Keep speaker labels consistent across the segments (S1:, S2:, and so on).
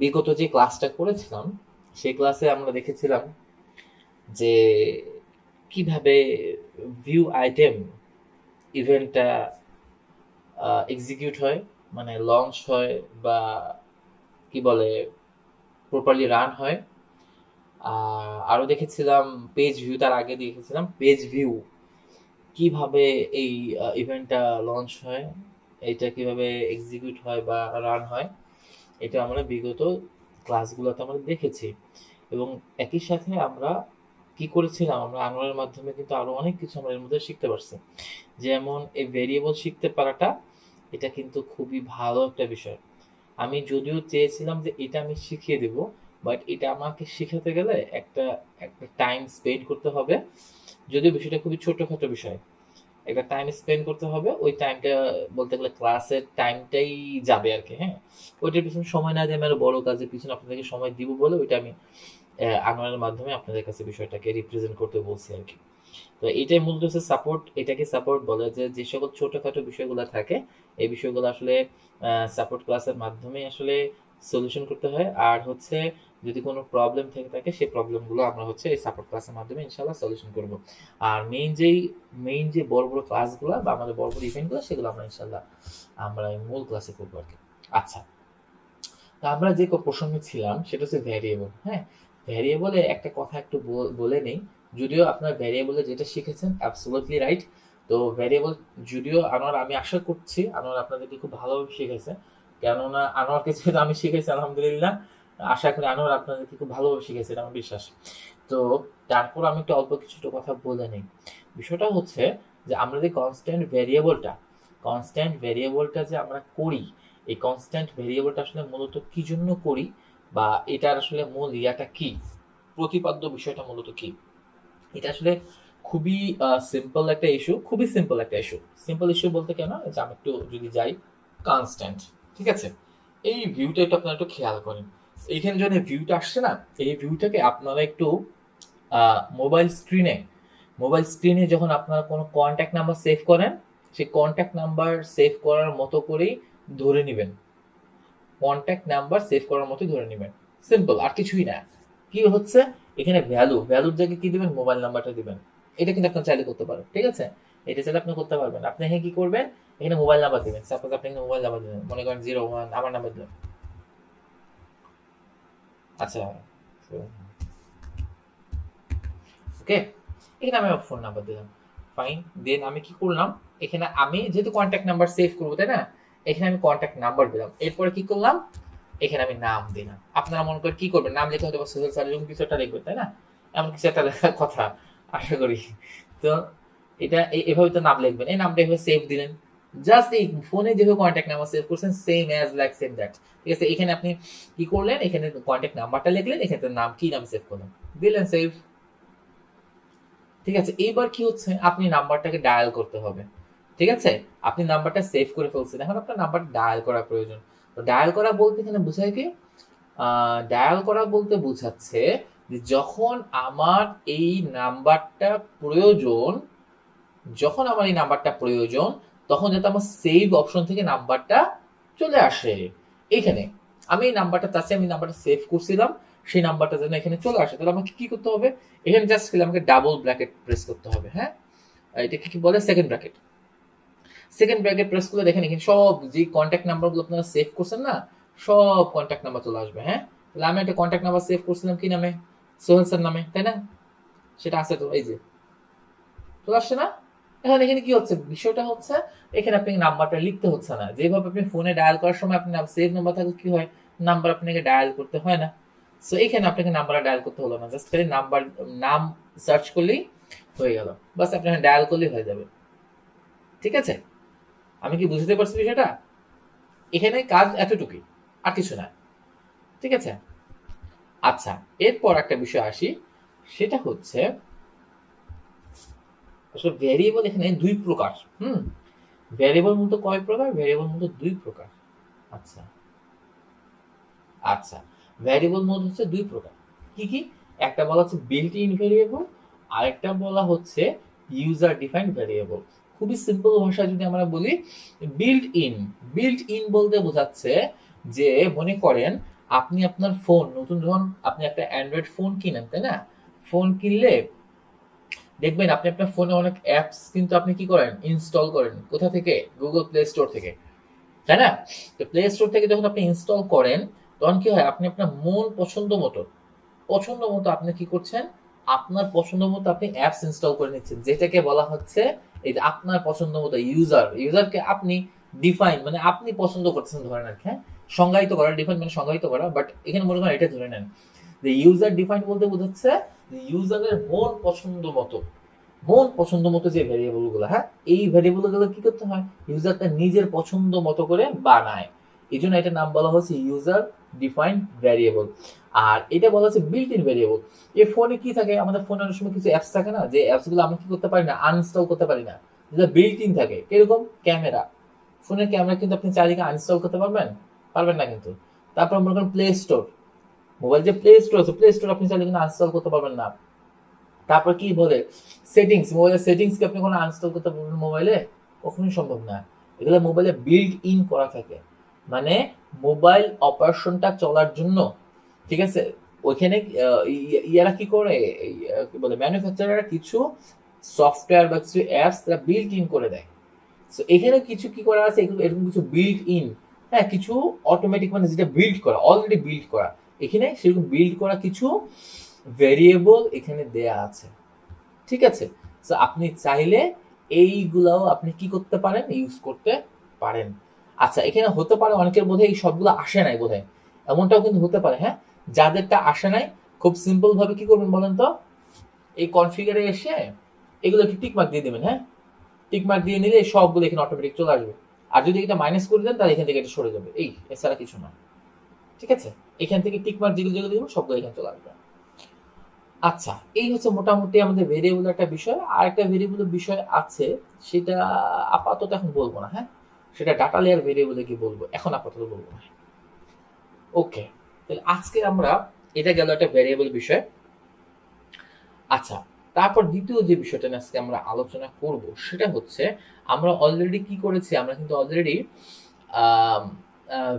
S1: বিগত যে ক্লাসটা করেছিলাম, সেই ক্লাসে আমরা দেখেছিলাম যে কীভাবে ভিউ আইটেম ইভেন্টটা এক্সিকিউট হয় মানে লঞ্চ হয় বা কি বলে প্রপারলি রান হয়। আরও দেখেছিলাম পেজ ভিউ তার আগে দেখেছিলাম পেজ ভিউ কীভাবে এই ইভেন্টটা লঞ্চ হয় এটা কীভাবে এক্সিকিউট হয় বা রান হয়। এটা আমরা বিগত ক্লাসগুলোতে আমরা দেখেছি। এবং একই সাথে আমরা কি করেছিলাম? আমরা আনোয়ারের মাধ্যমে কিন্তু আরও অনেক কিছু আমরা এর মধ্যে শিখতে পারছি। যেমন এই ভেরিয়েবল শিখতে পারাটা, এটা কিন্তু খুবই ভালো একটা বিষয়। আমি যদিও চেয়েছিলাম যে এটা আমি শিখিয়ে দেব বাট এটা আমাকে শেখাতে গেলে একটা একটা টাইম স্পেন্ড করতে হবে। যদিও বিষয়টা খুবই ছোটখাটো বিষয় একটা টাইম স্পেন্ড করতে হবে, ওই টাইমটা বলতে গেলে ক্লাসের টাইমটাই যাবে আর কি হ্যাঁ? ওইটার পিছনে সময় না দিয়ে আমি বড় কাজের পিছনে আপনাদেরকে সময় দিব বলে ওইটা আমি আনোয়ারের মাধ্যমে আপনাদের কাছে বিষয়টাকে রিপ্রেজেন্ট করতে বলছি আর কি। তো এটাই মূলত হচ্ছে সাপোর্ট এটাকে সাপোর্ট বলে যে যে সকল ছোটখাটো বিষয়গুলো থাকে, এই বিষয়গুলো আসলে সাপোর্ট ক্লাসের মাধ্যমে আসলে সলিউশন করতে হয়। আর হচ্ছে যদি কোনো প্রবলেম থেকে থাকে সেই প্রবলেমগুলো আমরা হচ্ছে এই সাপোর্ট ক্লাসের মাধ্যমে ইনশাল্লাহ সলিউশন করব। আর মেইন যেই মেইন যে বড় বড় ক্লাসগুলো বা আমাদের বড় বড় ইভেন্টগুলো সেগুলো আমরা ইনশাল্লাহ আমরা মূল ক্লাসে করব আর কি আচ্ছা তো আমরা যে প্রসঙ্গে ছিলাম, সেটা হচ্ছে ভ্যারিয়েবল হ্যাঁ? ভ্যারিয়েবলে একটা কথা একটু বলে নেই। যদিও আপনার ভ্যারিয়েবলে যেটা শিখেছেন অ্যাবসোলুটলি রাইট তো ভ্যারিয়েবল যদিও আনোয়ার, আমি আশা করছি আনোয়ার আপনাদেরকে খুব ভালোভাবে শিখেছে। কেননা আনোয়ারকে যেহেতু আমি শিখেছি, আলহামদুলিল্লাহ আশা করি আনোয়ার আপনাদেরকে খুব ভালোভাবে শিখেছে আমার বিশ্বাস। তো তারপর আমি একটু অল্প কিছুটা কথা বলে নিই। বিষয়টা হচ্ছে যে আমরা যে কনস্ট্যান্ট ভ্যারিয়েবলটা কনস্ট্যান্ট ভ্যারিয়েবলটা যে আমরা করি, এই কনস্ট্যান্ট ভ্যারিয়েবলটা আসলে মূলত কি জন্য করি বা এটার আসলে মূল ইয়াটা কি? প্রতিপাদ্য বিষয়টা মূলত কি? এটা আসলে খুবই সিম্পল একটা ইস্যু খুবই সিম্পল একটা ইস্যু সিম্পল ইস্যু বলতে কেন? যে আমি একটু যদি যাই কনস্ট্যান্ট ঠিক আছে? এই ভিউটা একটু আপনারা একটু খেয়াল করেন। এইখানে যখন ভিউটা আসছে না, এই ভিউটাকে আপনারা একটু মোবাইল স্ক্রিনে মোবাইল স্ক্রিনে যখন আপনারা কোনো কন্ট্যাক্ট নাম্বার সেভ করেন, সেই কন্ট্যাক্ট নাম্বার সেভ করার মতো করেই ধরে নেবেন। কন্ট্যাক্ট নাম্বার সেভ করার মতো ধরে নেবেন। সিম্পল আর কিছুই না। কি হচ্ছে? এখানে ভ্যালু ভ্যালুর জায়গায় কি দিবেন? মোবাইল নাম্বারটা দিবেন। এটা কিন্তু আপনি চাইলে করতে পারেন, ঠিক আছে? এটা চাইলে আপনি করতে পারবেন। আপনি এখানে কি করবেন? এখানে মোবাইল নাম্বার দিবেন। সাপোজ আপনি এখানে মোবাইল নাম্বার দিবেন মনে করেন জিরো ওয়ান আমার নাম্বার দিলেন। আচ্ছা। ওকে এখানে আমি ফোন নাম্বার দিলাম। ফাইন দেন আমি কি করলাম? এখানে আমি যেহেতু কন্ট্যাক্ট নাম্বার সেভ করব, তাই না? এখানে আমি কন্ট্যাক্ট নাম্বার দিলাম। এরপরে কি করলাম? এখানে আমি নাম দিলাম। আপনারা মনে করেন কি করবেন? নাম লিখে হয়তো সোশ্যাল স্যার কিছু একটা লিখবেন, তাই না? এমন কিছু একটা লেখার কথা, আশা করি। তো এটা এভাবে তো নাম লিখবেন। এই নামটা এভাবে সেভ দিলেন। জাস্ট এই ফোনে যেভাবে কন্ট্যাক্ট নাম্বার সেভ করছেন same as like same that ঠিক আছে? এখানে আপনি কি করলেন? এখানে কন্ট্যাক্ট নাম্বারটা লিখলেন, এখানে নাম, কি নাম সেভ করলেন? দিলেন সেভ ঠিক আছে? এইবার কি হচ্ছে? আপনি নাম্বারটাকে ডায়াল করতে হবে। ঠিক আছে? আপনি নাম্বারটা সেভ করে ফেলছেন। এখন আপনার নাম্বার ডায়াল করা প্রয়োজন। তো ডায়াল করা বলতে এখানে বোঝায় কি? ডায়াল করা বলতে বোঝাচ্ছে যে যখন আমার এই নাম্বারটা প্রয়োজন, যখন আমার এই নাম্বারটা প্রয়োজন তখন যাতে আমার সেভ অপশন থেকে নাম্বারটা চলে আসে। এখানে আমি এই নাম্বারটা চাচ্ছি আমি নাম্বারটা সেভ করছিলাম, সেই নাম্বারটা যেন এখানে চলে আসে। তাহলে আমাকে কি করতে হবে? এখানে জাস্ট খেলে আমাকে ডাবল ব্র্যাকেট প্রেস করতে হবে হ্যাঁ? এটাকে কি বলে? Second bracket second bracket press করলে দেখেন এখানে সব যে কন্ট্যাক্ট নাম্বারগুলো আপনারা সেভ করছেন না, সব কন্ট্যাক্ট নাম্বার চলে আসবে হ্যাঁ? তাহলে আমি একটা কন্ট্যাক্ট নাম্বার সেভ করছিলাম কি নামে? সোহেল স্যার নামে, তাই না? সেটা আছে তো, এই যে। চলে আসছে না? এখন এখানে কি হচ্ছে? বিষয়টা হচ্ছে, এখানে আপনি নাম্বারটা লিখতে হচ্ছে না। যেভাবে আপনি ফোনে ডায়াল করার সময় আপনি সেভ নাম্বার থাকলে কি হয়? নাম্বার আপনাকে ডায়াল করতে হয় না। সো এখানে আপনাকে নাম্বার ডায়াল করতে হলো না। জাস্ট খালি নাম্বার নাম সার্চ করলেই হয়ে গেল। বাস, আপনি ডায়াল করলেই হয়ে যাবে। ঠিক আছে? আমি কি বুঝতে পারছি বিষয়টা? এখানে কাজ এতটুকুই, আর কিছু না। ঠিক আছে? আচ্ছা এরপর একটা বিষয় আসি। সেটা হচ্ছে আসলে ভ্যারিয়েবল এখানে দুই প্রকার, হুম? ভ্যারিয়েবল মূলত কয় প্রকার? ভ্যারিয়েবল মূলত দুই প্রকার। আচ্ছা। আচ্ছা ভ্যারিয়েবল মূলত হচ্ছে দুই প্রকার। কি কি? একটা বলা হচ্ছে বিল্ট ইন ভ্যারিয়েবল আরেকটা বলা হচ্ছে ইউজার ডিফাইন্ড ভ্যারিয়েবল খুবই সিম্পল ভাষায় যদি আমরা বলি বিল্ট ইন বিল্ট ইন বলতে বোঝাচ্ছে যে, মনে করেন আপনি আপনার ফোন নতুন যখন আপনি একটা অ্যান্ড্রয়েড ফোন কিনেন, তাই না? ফোন কিনলে দেখবেন আপনি আপনার ফোনে অনেক অ্যাপস কিন্তু আপনি কি করেন? ইনস্টল করেন। কোথা থেকে? গুগল প্লে স্টোর থেকে। তাই না? তো প্লে স্টোর থেকে যখন আপনি ইনস্টল করেন, তখন কি হয়? আপনি আপনার মন পছন্দ মতো পছন্দ মতো আপনি কি করছেন? আপনার পছন্দ মতো আপনি অ্যাপস ইনস্টল করে নিচ্ছেন। যেটাকে বলা হচ্ছে এই যে আপনার পছন্দ মতো ইউজার ইউজারকে আপনি ডিফাইন মানে আপনি পছন্দ করতেছেন ধরেন আর হ্যাঁ? সংজ্ঞায়িত করা ডিফাইন মানে সংজ্ঞায়িত করা বাট এখানে মনে করেন এটা ধরে নেন। যে ইউজার ডিফাইন বলতে বোঝাচ্ছে ইউজারের মন পছন্দ মতো। মন পছন্দ মতো যে ভ্যারিয়েবলগুলো হ্যাঁ? এই ভ্যারিয়েবলগুলো কি করতে হয়? ইউজার তার নিজের পছন্দ মতো করে বানায়। এই জন্য এটার নাম বলা হচ্ছে ইউজার ডিফাইন্ড ভ্যারিয়েবল আর এটা বলা হচ্ছে বিল্ট ইন ভ্যারিয়েবল এই ফোনে কি থাকে? আমাদের ফোনে অনেক সময় কিছু অ্যাপস থাকে না, যে অ্যাপসগুলো আমরা কি করতে পারি না আনইনস্টল করতে পারি না। যেটা বিল্ট ইন থাকে। কীরকম? ক্যামেরা ফোনের ক্যামেরা কিন্তু আপনি চারিদিকে আনইনস্টল করতে পারবেন? পারবেন না কিন্তু। তারপর মনে প্লে স্টোর মোবাইল যে প্লে স্টোর আছে প্লে স্টোর আপনি চাইলে কিন্তু আনইনস্টল করতে পারবেন না। তারপর কি বলে? সেটিংস মোবাইলের সেটিংস কি আপনি কোনো আনইনস্টল করতে পারবেন মোবাইলে? কখনোই সম্ভব না। এগুলো মোবাইলে বিল্ড ইন করা থাকে। মানে মোবাইল অপারেশনটা চলার জন্য, ঠিক আছে? ওইখানে ইয়ারা কি করে? কি বলে? ম্যানুফ্যাকচারাররা কিছু সফটওয়্যার বা কিছু অ্যাপস তারা বিল্ট ইন করে দেয়। সো এখানে কিছু কি করা আছে? এরকম কিছু বিল্ট ইন হ্যাঁ কিছু অটোমেটিক মানে যেটা বিল্ড করা অলরেডি বিল্ড করা। এখানে সেরকম বিল্ড করা কিছু ভেরিয়েবল এখানে দেয়া আছে। ঠিক আছে? তো আপনি চাইলে এইগুলাও আপনি কি করতে পারেন? ইউজ করতে পারেন। আচ্ছা এখানে হতে পারে অনেকের বোধহয় এই সবগুলো আসে নাই বোধহয়। এমনটাও কিন্তু হতে পারে হ্যাঁ? যাদেরটা আসে নাই, খুব সিম্পল ভাবে কি করবেন বলেন তো? এই কনফিগারে এসে এগুলো একটু টিক মার্ক দিয়ে দেবেন হ্যাঁ? টিক মার্ক দিয়ে নিলে সবগুলো এখানে অটোমেটিক চলে আসবে। আর যদি এটা মাইনাস করে দেন, তাহলে এখান থেকে এটা সরে যাবে। এই, এছাড়া কিছু না। ঠিক আছে? এখান থেকে টিক মার্ক যেগুলো যেগুলো দিব, সবগুলো এখানে চলে আসবে। আচ্ছা এই হচ্ছে মোটামুটি আমাদের ভেরিয়েবল একটা বিষয়। আর একটা ভেরিয়েবল বিষয় আছে, সেটা আপাতত এখন বলব না হ্যাঁ? সেটা ডাটা লেয়ার ভেরিয়েবলে কি বলব। এখন আপাতত বলব না। ওকে তাহলে আজকে আমরা, এটা গেল একটা ভেরিয়েবল বিষয়। আচ্ছা তারপর দ্বিতীয় যে বিষয়টা নিয়ে আজকে আমরা আলোচনা করব, সেটা হচ্ছে আমরা অলরেডি কি করেছি? আমরা কিন্তু অলরেডি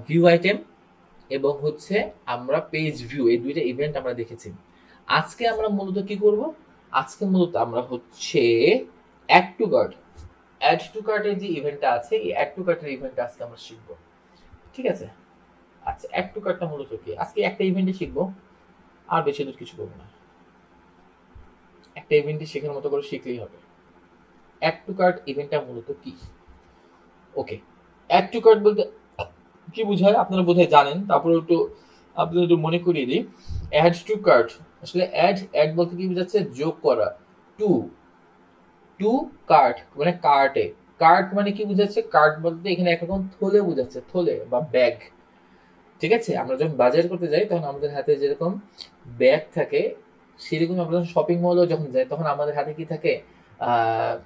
S1: ভিউ আইটেম এবং হচ্ছে আমরা পেজ ভিউ এই দুইটা ইভেন্ট আমরা দেখেছি। আজকে আমরা মূলত কি করব? আজকে মূলত আমরা হচ্ছে add to card add to কার্টের যে ইভেন্টটা আছে, এই অ্যাড টু কার্টের ইভেন্টটা আজকে আমরা শিখব। ঠিক আছে? আচ্ছা অ্যাড টু কার্ডটা মূলত কি? আজকে একটা ইভেন্টে শিখব। আর বেশি দূর কিছু করব না। একটা ইভেন্টে শেখার মতো করে শিখলেই হবে। অ্যাড টু কার্ড ইভেন্টটা মূলত কি? ওকে অ্যাড টু কার্ড বলতে কি বোঝায়? আপনারা বোধহয় জানেন। তারপরে একটু আপনাদের একটু মনে করিয়ে দিই। অ্যাড টু কার্ট আসলে অ্যাড অ্যাড বলতে কি বোঝাচ্ছে? যোগ করা। টু টু কার্ট মানে কার্টে কার্ট মানে কি বোঝাচ্ছে? কার্ট বলতে এখানে একরকম থলে বোঝাচ্ছে। থলে বা ব্যাগ ঠিক আছে? আমরা যখন বাজার করতে যাই, তখন আমাদের হাতে যেরকম ব্যাগ থাকে, সেরকম আমরা যখন শপিং মলেও যখন যাই, তখন আমাদের হাতে কি থাকে?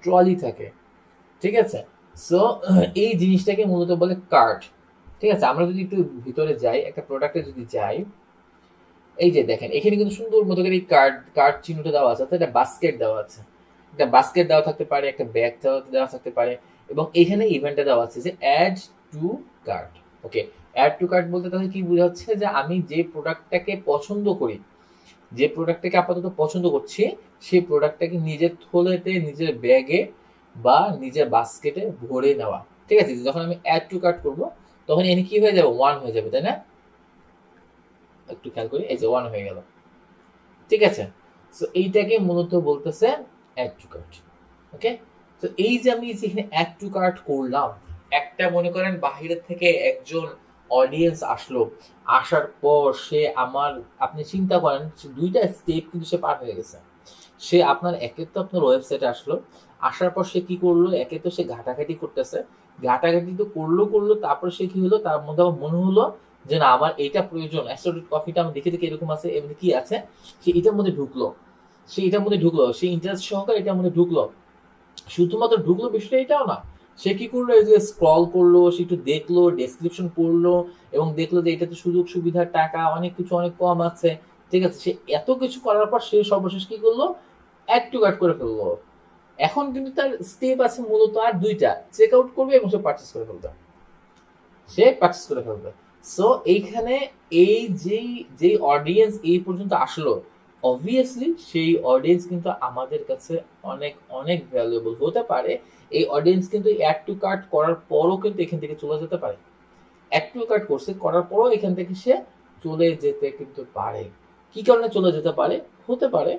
S1: ট্রলি থাকে। ঠিক আছে? সো এই জিনিসটাকে মূলত বলে কার্ট ঠিক আছে, আমরা যদি একটু ভিতরে যাই, একটা প্রোডাক্টে যদি যাই, এই যে দেখেন, এখানে কিন্তু সুন্দর মতো করে এই কার্ড কার্ড চিহ্নটা দেওয়া আছে, একটা বাস্কেট দেওয়া আছে। একটা বাস্কেট দেওয়া থাকতে পারে, একটা ব্যাগ দেওয়া থাকতে পারে এবং এখানে ইভেন্টটা দেওয়া আছে যে add to cart okay add to cart বলতে তাহলে কি বোঝাচ্ছে যে আমি যে প্রোডাক্টটাকে পছন্দ করি, যে প্রোডাক্টটাকে আপাতত পছন্দ করছি, সেই প্রোডাক্টটাকে নিজের থলেতে, নিজের ব্যাগে বা নিজের বাস্কেটে ভরে নেওয়া। ঠিক আছে, যখন আমি অ্যাড টু কার্ট করব তখন এনে কি হয়ে যাবে? ওয়ান হয়ে যাবে, তাই না? একটু খেয়াল করি, এই যে ওয়ান হয়ে গেল। ঠিক আছে? সো এইটাকে মূলত বলতেছে অ্যাড টু কার্ট ওকে তো এই যে আমি যেখানে অ্যাড টু কার্ট করলাম, একটা মনে করেন বাহিরের থেকে একজন অডিয়েন্স আসলো, আসার পর সে আমার, আপনি চিন্তা করেন দুইটা স্টেপ কিন্তু সে পার হয়ে গেছে। সে আপনার একে তো আপনার ওয়েবসাইটে আসলো, আসার পর সে কি করল? একে তো সে ঘাটাঘাটি করতেছে ঘাটাঘাটি তো করল করল, তারপর সে কি হলো? তার মধ্যে আমার মনে হলো যে না, আমার এইটা প্রয়োজন। অ্যাসোডেড কফিটা আমি দেখে দেখে এরকম আছে, এমনি কি আছে? সে এটার মধ্যে ঢুকলো। সে এটার মধ্যে ঢুকলো। সে ইন্টারেস্ট সহকারে এটার মধ্যে ঢুকলো। শুধুমাত্র ঢুকলো বিষয়টা এটাও না। সে কি করল? এই যে স্ক্রল করল, সে একটু দেখল ডেসক্রিপশন পড়ল এবং দেখল যে এটাতে সুযোগ সুবিধার টাকা, অনেক কিছু, অনেক কম আছে। ঠিক আছে? সে এত কিছু করার পর সে সর্বশেষ কি করল? অ্যাড টু কার্ট করে ফেলল। এখন কিন্তু তার স্টেপ আছে মূলত আর দুইটা। চেক আউট করবে এবং সে পার্চেস করে ফেলবে। সে পার্চেস করে ফেলবে। সো এইখানে এই যেই যেই অডিয়েন্স এই পর্যন্ত আসলো অবভিয়াসলি সেই অডিয়েন্স কিন্তু আমাদের কাছে অনেক অনেক ভ্যালুয়েবল হতে পারে। এই অডিয়েন্স কিন্তু অ্যাড টু কার্ট করার পরও কিন্তু এখান থেকে চলে যেতে পারে। অ্যাড টু কার্ট করছে করার পরও এখান থেকে সে চলে যেতে কিন্তু পারে। কি কারণে চলে যেতে পারে? হতে পারে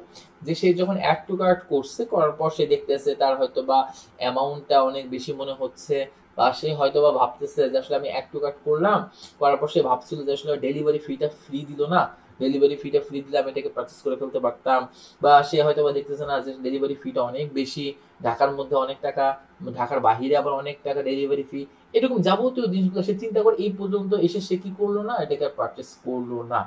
S1: যে সে যখন অ্যাড টু কার্ট করছে, করার পর সে দেখতেছে তার হয়তো বা অ্যামাউন্টটা অনেক বেশি মনে হচ্ছে বা সে হয়তো বা ভাবতেছে যে আসলে আমি অ্যাড টু কার্ট করলাম, করার পর সে ভাবছিল যে আসলে ডেলিভারি ফিটা ফ্রি দিল না। ডেলিভারি ফিটা ফ্রি দিলে আমি এটাকে পারচেস করে ফেলতে পারতাম বা সে হয়তো বা দেখতেছে না যে ডেলিভারি ফিটা অনেক বেশি, ঢাকার মধ্যে অনেক টাকা, ঢাকার বাহিরে আবার অনেক টাকা ডেলিভারি ফি এরকম যাবতীয় জিনিসগুলো সে চিন্তা করে এই পর্যন্ত এসে সে কি করল না? এটাকে পারচেস করল না।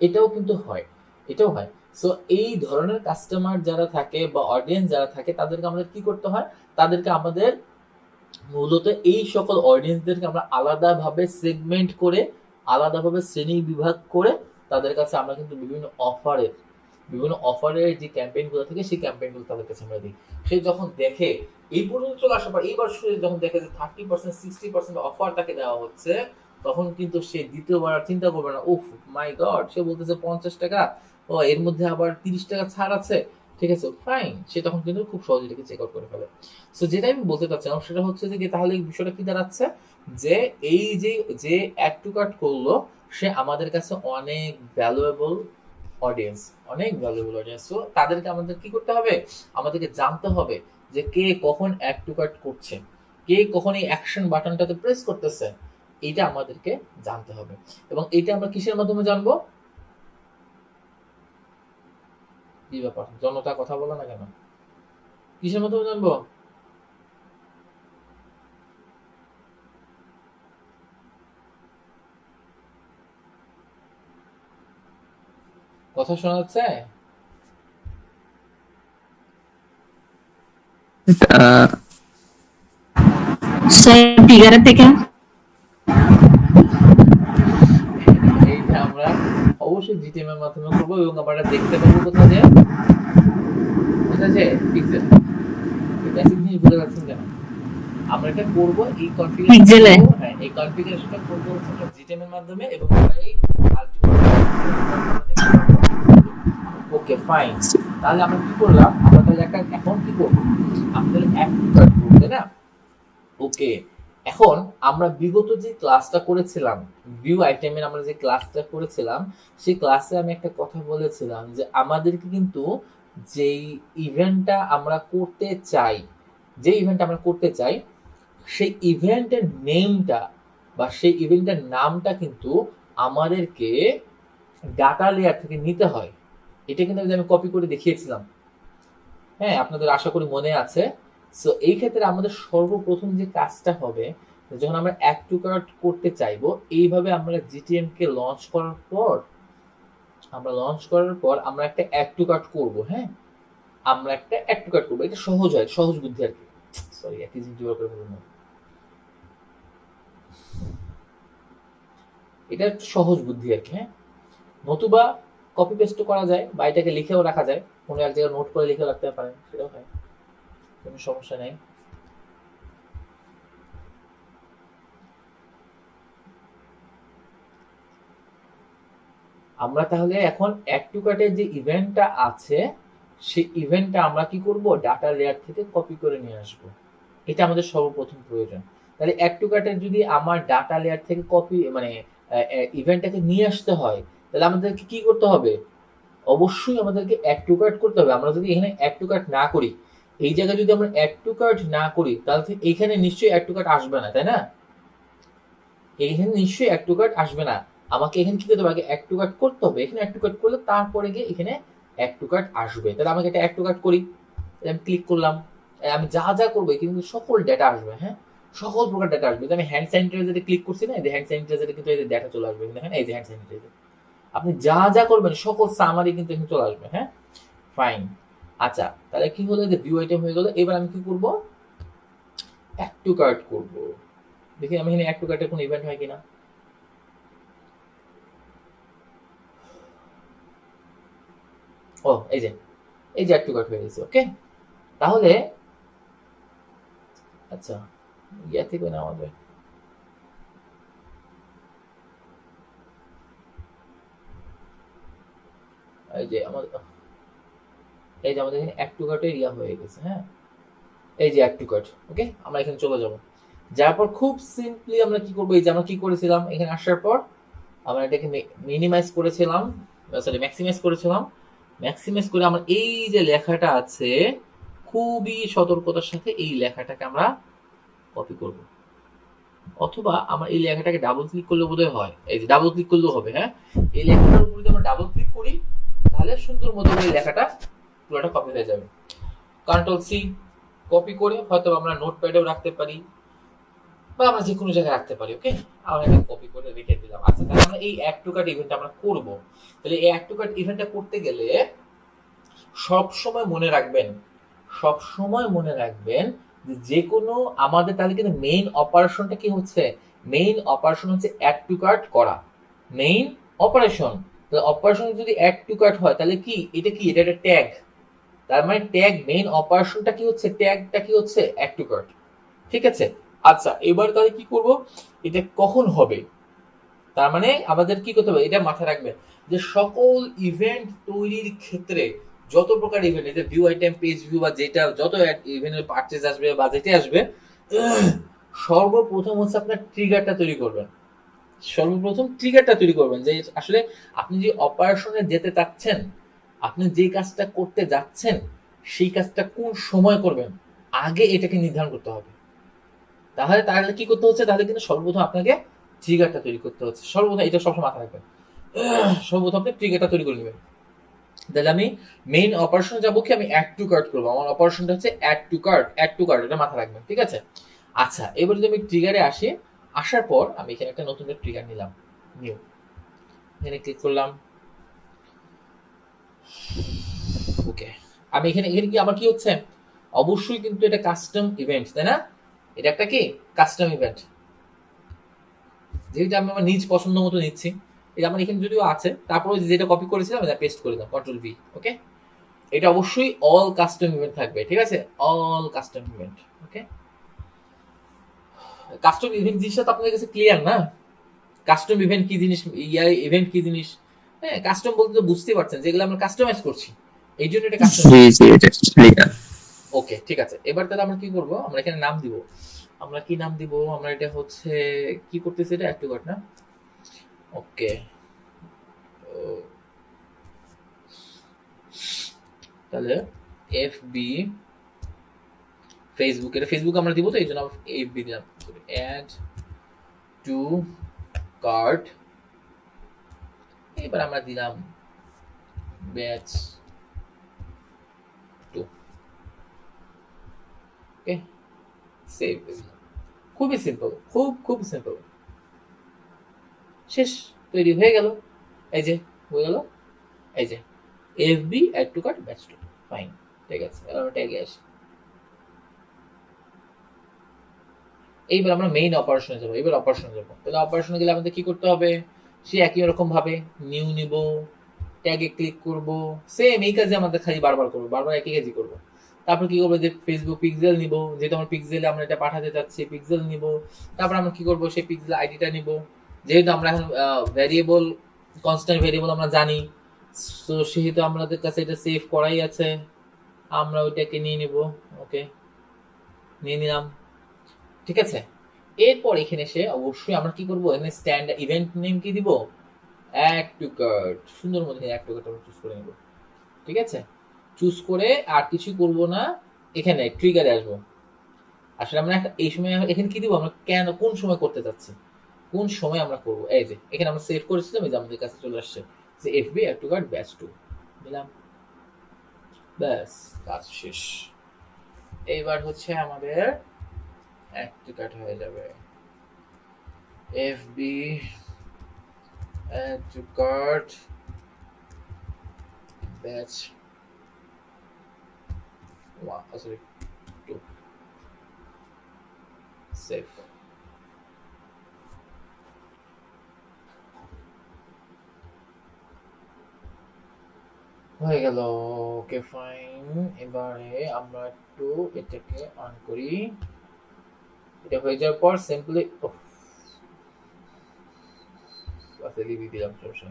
S1: এটাও কিন্তু হয়, এটাও হয়। সো এই ধরনের কাস্টমার যারা থাকে বা অডিয়েন্স যারা থাকে, তাদেরকে আমাদের কি করতে হয়? তাদেরকে আমাদের মূলত এই সকল অডিয়েন্সদেরকে আমরা আলাদাভাবে সেগমেন্ট করে, আলাদাভাবে শ্রেণি বিভাগ করে তাদের কাছে আমরা কিন্তু বিভিন্ন অফারের বিভিন্ন অফারের যে ক্যাম্পেইনগুলো থাকে, সেই ক্যাম্পেইনগুলো তাদের কাছে আমরা দিই। সে যখন দেখে, এই পর্যন্ত চলে আসার পর, এইবার যখন দেখে যে thirty percent sixty percent offer তাকে দেওয়া হচ্ছে তখন কিন্তু সে দ্বিতীয়বার চিন্তা করবে না, উফ মাই গড সে বলতেছে পঞ্চাশ টাকা, ও, এর মধ্যে আবার তিরিশ টাকা ছাড় আছে। ঠিক আছে ফাইন সে তখন কিন্তু খুব সহজে এটাকে চেক আউট করে ফেলে। সো যেটা আমি বলতে চাচ্ছিলাম সেটা হচ্ছে যে, তাহলে বিষয়টা কি দাঁড়াচ্ছে? যে, এই যে যে অ্যাড টু কার্ট করল, সে আমাদের কাছে অনেক ভ্যালুয়েবল অডিয়েন্স অনেক ভ্যালুয়েবল অডিয়েন্স তো তাদেরকে আমাদের কি করতে হবে? আমাদেরকে জানতে হবে যে, কে কখন অ্যাড টু কার্ট করছে, কে কখন এই অ্যাকশন বাটনটাতে প্রেস করতেছে। এটা আমাদেরকে জানতে হবে। এবং এটা আমরা কিসের মাধ্যমে জানব? কি ব্যাপার? জনতা কথা বলো না কেন? কিসের মাধ্যমে জানব? কথা শোনা যাচ্ছে?
S2: ফিগারে থেকে
S1: এইটা আমরা এর মাধ্যমে করব এবং আমরা দেখতে পাবো কোথায় যে পিক্সেল বেসিক জিনিস বুঝে যাচ্ছেন কেন? আমরা এটা করব এই কনফিগারেশন হ্যাঁ এই কনফিগারেশনটা করব হচ্ছে আমরা জিটিএম এর মাধ্যমে এবং আমরা এই ওকে ফাইন তাহলে আমরা কি করলাম? আমরা তাহলে একটা এখন কি করব? আমাদের কার্ড করব তাই না? ওকে এখন আমরা বিগত যে ক্লাসটা করেছিলাম ভিউ আইটেমের আমরা যে ক্লাসটা করেছিলাম, সেই ক্লাসে আমি একটা কথা বলেছিলাম যে আমাদেরকে কিন্তু যেই ইভেন্টটা আমরা করতে চাই যে ইভেন্টটা আমরা করতে চাই, সেই ইভেন্টের নেমটা বা সেই ইভেন্টের নামটা কিন্তু আমাদেরকে ডাটা লেয়ার থেকে নিতে হয়। এটা কিন্তু আমি কপি করে দেখিয়েছিলাম। হ্যাঁ আপনাদের আশা করি মনে আছে। সো এই ক্ষেত্রে আমাদের সর্বপ্রথম যে কাজটা হবে, যখন আমরা অ্যাড টু কার্ট করতে চাইব, এইভাবে আমরা জিটিএম কে লঞ্চ করার পর, আমরা লঞ্চ করার পর আমরা একটা অ্যাড টু কার্ট করব হ্যাঁ? আমরা একটা অ্যাড টু কার্ট করব। এটা সহজ হয়, সহজ বুদ্ধি আর কি। সরি একই জিনিস দুবার করে বলব না। এটা সহজ বুদ্ধি আর কি হ্যাঁ? নতুবা কপি পেস্ট করা যায়, বা এটাকে লিখেও রাখা যায়। কোনো এক জায়গায় নোট করে লিখেও রাখতে পারেন, সেটাও হয়। কোনো সমস্যা নেই। আমরা তাহলে এখন অ্যাড টু যে ইভেন্টটা আছে, সেই ইভেন্টটা আমরা কি করব? ডাটা লেয়ার থেকে কপি করে নিয়ে আসব। এটা আমাদের সর্বপ্রথম প্রয়োজন। তাহলে অ্যাড টু যদি আমার ডাটা লেয়ার থেকে কপি মানে ইভেন্টটাকে নিয়ে আসতে হয়, তাহলে আমাদেরকে কি করতে হবে? অবশ্যই আমাদেরকে অ্যাড টু করতে হবে। আমরা যদি এখানে অ্যাড টু না করি এই জায়গায় যদি আমরা অ্যাড টু কার্ট না করি, তাহলে এখানে নিশ্চয়ই অ্যাড টু কার্ট আসবে না, তাই না? এখানে নিশ্চয়ই অ্যাড টু কার্ট আসবে না। আমাকে এখানে কি করতে হবে? আগে অ্যাড টু কার্ট করতে হবে। এখানে অ্যাড টু কার্ট করলে তারপরে গিয়ে এখানে অ্যাড টু কার্ট আসবে। তাহলে আমাকে এটা অ্যাড টু কার্ট করি। আমি ক্লিক করলাম। আমি যা যা করব কিন্তু সকল ডেটা আসবে হ্যাঁ? সকল প্রকার ডেটা আসবে। আমি হ্যান্ড স্যানিটাইজারে ক্লিক করছি না, এই যে হ্যান্ড স্যানিটাইজারে কিন্তু এই যে ডেটা চলে আসবে, দেখেন, এই যে হ্যান্ড স্যানিটাইজার আপনি যা যা করবেন, সকল সামারি কিন্তু এখানে চলে আসবে হ্যাঁ? ফাইন আচ্ছা তাহলে কি হলো যে ভিউ আইটেম হয়ে গেলো? এবার আমি কি করব? অ্যাড টু কার্ট করব। দেখি আমি এখানে অ্যাড টু কার্টে কোনো ইভেন্ট হয় কিনা। ও, এই যে এই যে অ্যাড টু কার্ট হয়ে গেছে ওকে তাহলে আচ্ছা ইয়া থেকে না আমাদের এই যে আমাদের এই যে আমাদের এখানে অ্যাড টু কার্টের ইয়া হয়ে গেছে হ্যাঁ? এই যে অ্যাড টু কার্ট, ওকে? আমরা এখানে চলে যাব। যাওয়ার পর খুব সিম্পলি আমরা কি করব? এই যে আমরা কি করেছিলাম? এখানে আসার পর আমরা এটাকে মিনিমাইজ করেছিলাম সরি ম্যাক্সিমাইজ করেছিলাম। ম্যাক্সিমাইজ করে আমরা এই যে লেখাটা আছে, খুবই সতর্কতার সাথে এই লেখাটাকে আমরা কপি করব। অথবা আমরা এই লেখাটাকে ডাবল ক্লিক করলে বোধহয় হয়। এই যে ডাবল ক্লিক করলেও হবে হ্যাঁ? এই লেখাটার উপর যদি আমরা ডাবল ক্লিক করি, তাহলে সুন্দর মতো এই লেখাটা পুরোটা কপি হয়ে যাবে। কন্ট্রোল সি কপি করে হয়তো আমরা নোটপ্যাডেও রাখতে পারি, বা আমরা যে কোনো জায়গায় রাখতে পারি ওকে আমরা এটা কপি করে রেখে দিলাম। আচ্ছা তাহলে আমরা এই অ্যাড টু কার্ড ইভেন্টটা আমরা করব। তাহলে এই অ্যাড টু কার্ড ইভেন্টটা করতে গেলে সব সময় মনে রাখবেন, সব সময় মনে রাখবেন যে কোনো আমাদের তাহলে কিন্তু মেইন অপারেশনটা কি হচ্ছে? মেইন অপারেশন হচ্ছে অ্যাড টু কার্ড করা। মেইন অপারেশন তাহলে অপারেশন যদি অ্যাড টু কার্ড হয়, তাহলে কি? এটা কি? এটা একটা ট্যাগ তার মানে ট্যাগ মেইন অপারেশনটা কি হচ্ছে? ট্যাগটা কি হচ্ছে? অ্যাড টু কার্ড ঠিক আছে? আচ্ছা এবার তাহলে কি করব? এটা কখন হবে? তার মানে আমাদের কি করতে হবে? এটা মাথায় রাখবেন যে সকল ইভেন্ট তৈরির ক্ষেত্রে যত প্রকার ইভেন্ট এটা ভিউ আইটেম পেজ ভিউ বা যেটা, যত ইভেন্টের পারচেজ আসবে বা যেটা আসবে, সর্বপ্রথম হচ্ছে আপনার ট্রিগারটা তৈরি করবেন। সর্বপ্রথম ট্রিগারটা তৈরি করবেন যে আসলে আপনি যে অপারেশনে যেতে চাচ্ছেন আপনি যে কাজটা করতে যাচ্ছেন, সেই কাজটা কোন সময় করবেন? আগে এটাকে নির্ধারণ করতে হবে। তাহলে তাহলে কি করতে হচ্ছে? তাহলে কিন্তু সর্বপ্রথম আপনাকে ট্রিগারটা তৈরি করতে হচ্ছে। সর্বপ্রথম এটা সবসময় মাথায় রাখবেন। সর্বপ্রথম আপনি ট্রিগারটা তৈরি করে নেবেন। তাহলে আমি মেইন অপারেশন যাব কি? আমি অ্যাড টু কার্ড করব। আমার অপারেশনটা হচ্ছে add to card add to card এটা মাথা রাখবেন, ঠিক আছে? আচ্ছা এবার যদি আমি ট্রিগারে আসি, আসার পর আমি এখানে একটা নতুন ট্রিগার নিলাম। নিউ। এখানে ক্লিক করলাম। ওকে আমি এখানে এখানে কি আমার কি হচ্ছে? অবশ্যই কিন্তু এটা কাস্টম ইভেন্ট তাই না? এটা একটা কি? কাস্টম ইভেন্ট যেটা আমি আমার নিজ পছন্দ মতো নিচ্ছি। এটা আমার এখানে যদিও আছে, তারপরে যেটা কপি করেছিলাম এটা পেস্ট করে দাও কন্ট্রোল ভি ওকে এটা অবশ্যই অল কাস্টম ইভেন্ট থাকবে, ঠিক আছে? All custom event okay custom event জিনিসটা তো আপনাদের কাছে ক্লিয়ার না? কাস্টম ইভেন্ট কি জিনিস ইয়ার ইভেন্ট কি জিনিস? হ্যাঁ কাস্টম বলতে তো বুঝতেই পারছেন যেগুলো আমরা কাস্টমাইজ করছি। এই জন্য এটা কাস্টম
S3: জি জি এটা ক্লিয়ার
S1: ওকে ঠিক আছে। এবার তাহলে আমরা কি করব? আমরা এখানে নাম দিব। আমরা কি নাম দিব? আমরা এটা হচ্ছে কি করতেছি এটা? একটু না। ওকে তাহলে এফ বি ফেসবুক এটা ফেসবুক আমরা দিব তো এই জন্য এফ বি দিলাম। অ্যাড টু কার্ট এবার আমরা দিলাম ব্যাচ টু। ওকে? সেভ খুবই সিম্পল খুব খুব সিম্পল শেষ, তৈরি হয়ে গেল। এই যে, হয়ে গেল। এই যে F B add to cart batch two fine ঠিক আছে, এবার ট্যাগে এইবার আমরা মেইন অপারেশনে যাব এবার অপারেশনে যাব। তাহলে অপারেশনে গেলে আমাদের কি করতে হবে? সে একই রকম ভাবে নিউ নিব ট্যাগে ক্লিক করব সেম এই কাজে আমাদের খালি বারবার করব, বারবার একই কাজই করব। তারপর কি করব যে ফেসবুক পিক্সেল নিব, যেহেতু আমার পিক্সেলে আমরা এটা পাঠাতে চাচ্ছি পিক্সেল নিব, তারপর আমরা কি করব, সেই পিক্সেল আইডিটা নিব। যেহেতু আমরা এখন ভ্যারিয়েবল কনস্ট্যান্ট ভ্যারিয়েবল আমরা জানি সো সেহেতু আমাদের কাছে এটা সেভ করাই আছে, আমরা ওইটাকে নিয়ে নিব ওকে নিয়ে নিলাম, ঠিক আছে? এরপর এখানে এসে অবশ্যই আমরা কি করব? এখানে স্ট্যান্ড ইভেন্ট নেম কি দিব? অ্যাড টু কার্ড সুন্দর মতো অ্যাড টু কার্ড আমরা চুজ করে নেব। ঠিক আছে? চুজ করে আর কিছু করব না। এখানে ট্রিগারে আসব। আসলে আমরা এই সময় এখানে কি দিব? আমরা কেন, কোন সময় করতে চাচ্ছি? কোন সময় আমরা করব? এই যে, এখানে আমরা সেভ করেছিলাম, এই যে আমাদের কাছে চলে আসছে। যে FB add to card batch two দিলাম। ব্যাস, কাজ শেষ। এইবার হচ্ছে আমাদের অ্যাড টু কার্ড হয়ে যাবে। FB add to card batch oh, sorry, two. হয়ে গেল। ওকে ফাইন এবারে আমরা একটু এটাকে অন করি। এটা হয়ে যাওয়ার পর সিম্পলি লিখে দিলাম, সমস্যা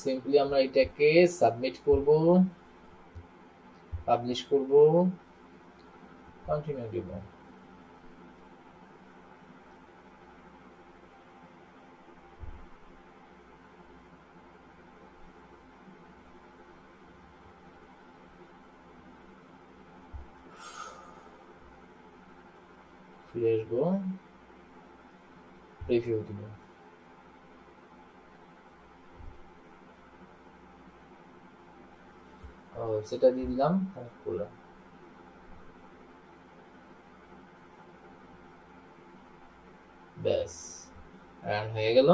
S1: সিম্পলি আমরা এটাকে সাবমিট করব পাবলিশ করব কন্টিনিউ দিব। ফিরে আসব। রিভিউ দিব। সেটা দিয়ে দিলাম কানেক্ট করলাম। ব্যাস রান হয়ে গেল।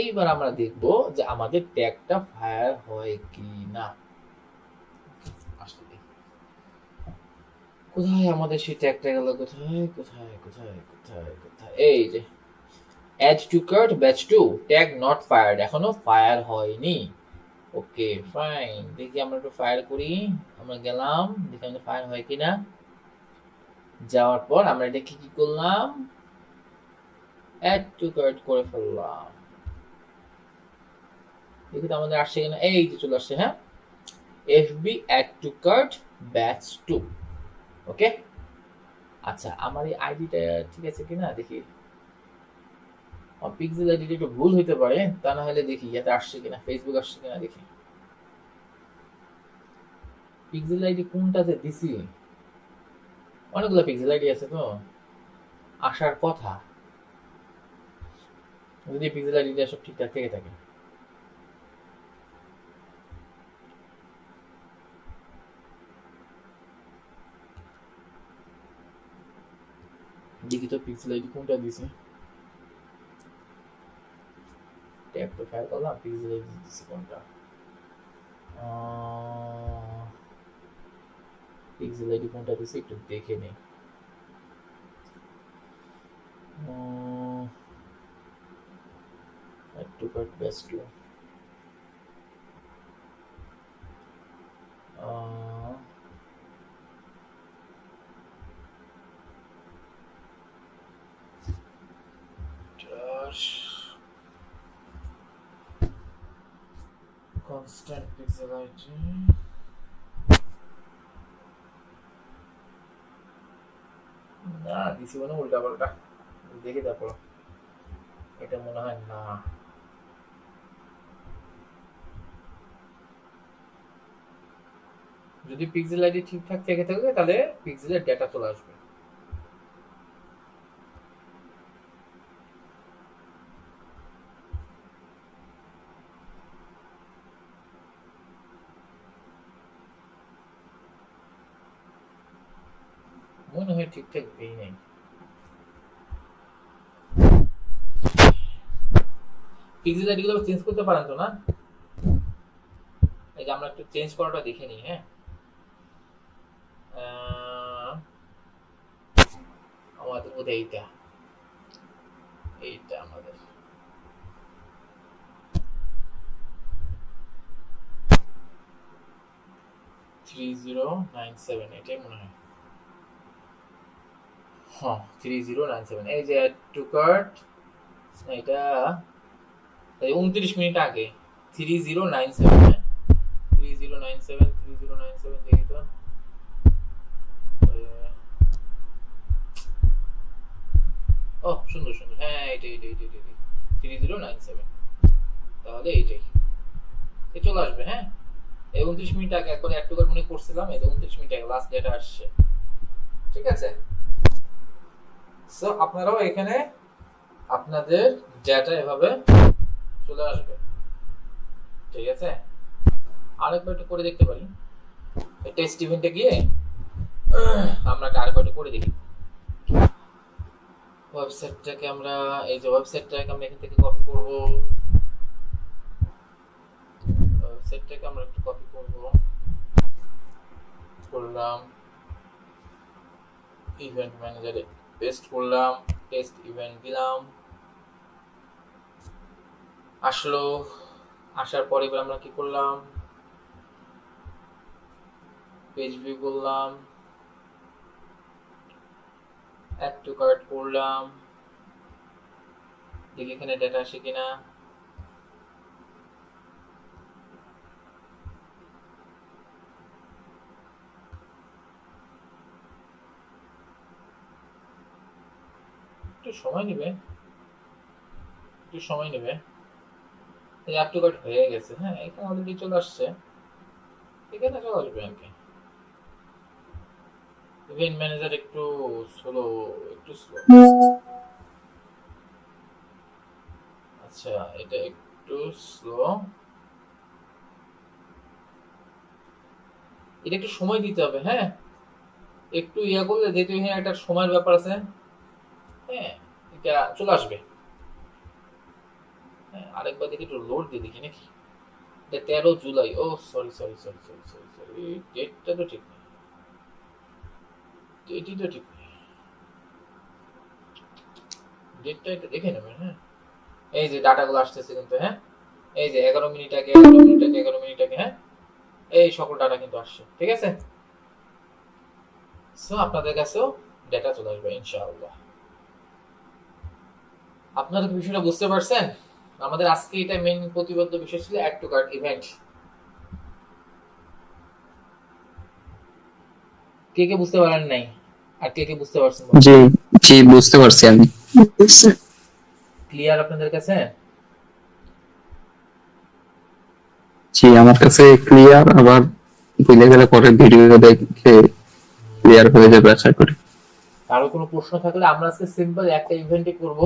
S1: এইবার আমরা দেখব যে আমাদের ট্যাগটা ফায়ার হয় কি না আসলে দেখি। কোথায় আমাদের সেই ট্যাগটা গেল? কোথায় কোথায় কোথায় কোথায় কোথায়? এই যে add to cart batch two tag not fired এখনও ফায়ার হয়নি। ওকে ফাইন দেখি আমরা একটু ফায়ার করি। আমরা গেলাম, দেখি আমাদের ফায়ার হয় কিনা। যাওয়ার পর আমরা এটাকে কি করলাম? অ্যাড টু কার্ট করে ফেললাম। দেখি তো আমাদের আসছে কিনা। এই যে চলে আসছে হ্যাঁ? FB add to cart batch two okay? আচ্ছা আমার এই আইডিটা ঠিক আছে কিনা? দেখি। পিক্সেল আইডিটা একটু ভুল হইতে পারে, তা না হলে দেখি, ইয়াতে আসছে কিনা ফেসবুক আসছে কিনা দেখি। পিক্সেল আইডি কোনটাতে দিছি? অনেকগুলো পিক্সেল আইডি আছে তো। আসার কথা। যদি পিক্সেল আইডিটা সব ঠিকঠাক থেকে থাকে। দেখি তো পিক্সেল আইডি কোনটা দিছে ট্যাব তো ফায়ার করলাম পিক্সেল আইডি দিছে কোনটা পিক্সেল আইডি কোনটা দিছে একটু দেখে নেই একটু কাট বেস্ট টু pixel না দিছি মানে উল্টা পাল্টা। দেখে তারপর এটা মনে হয় না। যদি পিক্সেল আইডি ঠিকঠাক থেকে থাকে তাহলে পিক্সেলের ডেটা চলে আসবে। মনে হয় ঠিকঠাক দেই নাই পিক্সেল আইডি গুলো চেঞ্জ করতে পারেন তো না এই যে আমরা একটু চেঞ্জ করাটা দেখে নিই হ্যাঁ আমাদের বোধ এইটা এইটা আমাদের থ্রি জিরো নাইন সেভেন এটাই মনে হয় থ্রি জিরো নাইন সেভেন এই যে টু কার্ট এটা উনত্রিশ মিনিট আগে three zero nine seven three zero nine seven three zero nine seven দেখি তো। ও, সুন্দর সুন্দর। হ্যাঁ এইটাই এইটাই এইটাই এইটাই থ্রি জিরো নাইন সেভেন তাহলে এইটাই। এ চলে আসবে হ্যাঁ? এই উনত্রিশ মিনিট আগে একবার একটু করে মনে করছিলাম, এই যে উনত্রিশ মিনিট আগে লাস্ট ডেটা আসছে। ঠিক আছে? সো আপনারাও এখানে আপনাদের ডেটা এভাবে চলে আসবে। ঠিক আছে? আরেকবার একটু করে দেখতে পারি। টেস্ট ইভেন্টে গিয়ে আমরা আরেকবার একটু করে দেখি। ওয়েবসাইটটাকে আমরা, এই যে ওয়েবসাইটটাকে আমরা এখান থেকে কপি করব। ওয়েবসাইটটাকে আমরা একটু কপি করব। করলাম ইভেন্ট ম্যানেজারে পেস্ট করলাম, টেস্ট ইভেন্ট দিলাম। আসলো, আসার পরে এবার আমরা কি করলাম? পেজ ভিউ করলাম। অ্যাড টু কার্ট করলাম। দেখি এখানে ডেটা আসে কিনা একটু সময় নেবে? একটু সময় নেবে। কাট হয়ে গেছে হ্যাঁ এখানে অলরেডি চলে আসছে। এখানে চলে আসবে ম্যানেজার একটু স্লো একটু স্লো আচ্ছা এটা একটু স্লো এটা একটু সময় দিতে হবে হ্যাঁ। একটু ইয়া করলে যেহেতু এখানে একটা সময়ের ব্যাপার আছে হ্যাঁ। এটা চলে আসবে? হ্যাঁ আরেকবার দেখি একটু লোড দিয়ে দেখি নাকি। এটা তেরো জুলাই। ও sorry sorry sorry sorry sorry sorry ডেটটা তো ঠিক নেই। ডেটই তো ঠিক নেই। ডেটটা একটু দেখে নেবেন হ্যাঁ। এই যে ডাটাগুলো আসতেছে কিন্তু হ্যাঁ। এই যে এগারো মিনিট আগে, এগারো মিনিট আগে, এগারো মিনিট আগে হ্যাঁ। এই সকল ডাটা কিন্তু আসছে, ঠিক আছে? সো আপনাদের কাছেও ডেটা চলে আসবে, ইনশাআল্লাহ। আপনারা কি বিষয়টা বুঝতে পারছেন? আমাদের আজকে এটা মেইন প্রতিবদ্ধ বিষয় ছিল অ্যাড টু কার্ড ইভেন্ট কে কে বুঝতে পারেন নাই? আর কে কে বুঝতে পারছেন?
S3: জি জি বুঝতে পারছি আমি।
S1: ক্লিয়ার আপনাদের কাছে?
S3: জি আমার কাছে ক্লিয়ার আবার ভুলে গেলে পরে ভিডিও দেখে ক্লিয়ার হয়ে যাবে আশা করি।
S1: কারও কোনো প্রশ্ন থাকলে আমরা আজকে সিম্পল একটা ইভেন্টই করব।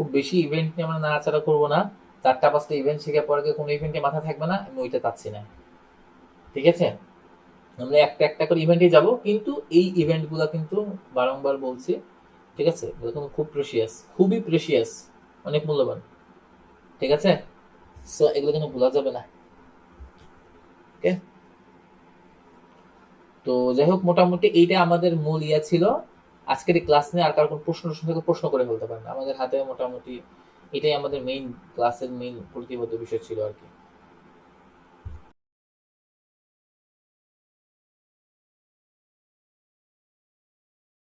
S1: খুব বেশি ইভেন্ট নিয়ে আমরা নাড়াচাড়া করব না। চারটা, পাঁচটা ইভেন্ট শিখে পরে কোনো ইভেন্টে মাথা থাকবে না, আমি ওইটা চাচ্ছি না। ঠিক আছে? আমরা একটা একটা করে ইভেন্টে যাব, কিন্তু এই ইভেন্টগুলো কিন্তু বারংবার বলছি, ঠিক আছে? এগুলো কিন্তু খুব প্রেশিয়াস খুবই প্রেশিয়াস অনেক মূল্যবান। ঠিক আছে? সো এগুলো কিন্তু ভোলা যাবে না। ওকে তো যাই হোক, মোটামুটি এইটা আমাদের মূল ইয়া ছিল। আজকের এই ক্লাস নিয়ে আর কার কোনো প্রশ্ন থাকলে প্রশ্ন করে ফেলতে পারেন। আমাদের হাতে মোটামুটি এটাই আমাদের মেইন ক্লাসের মেইন প্রতিবদ্ধ বিষয় ছিল আর কি।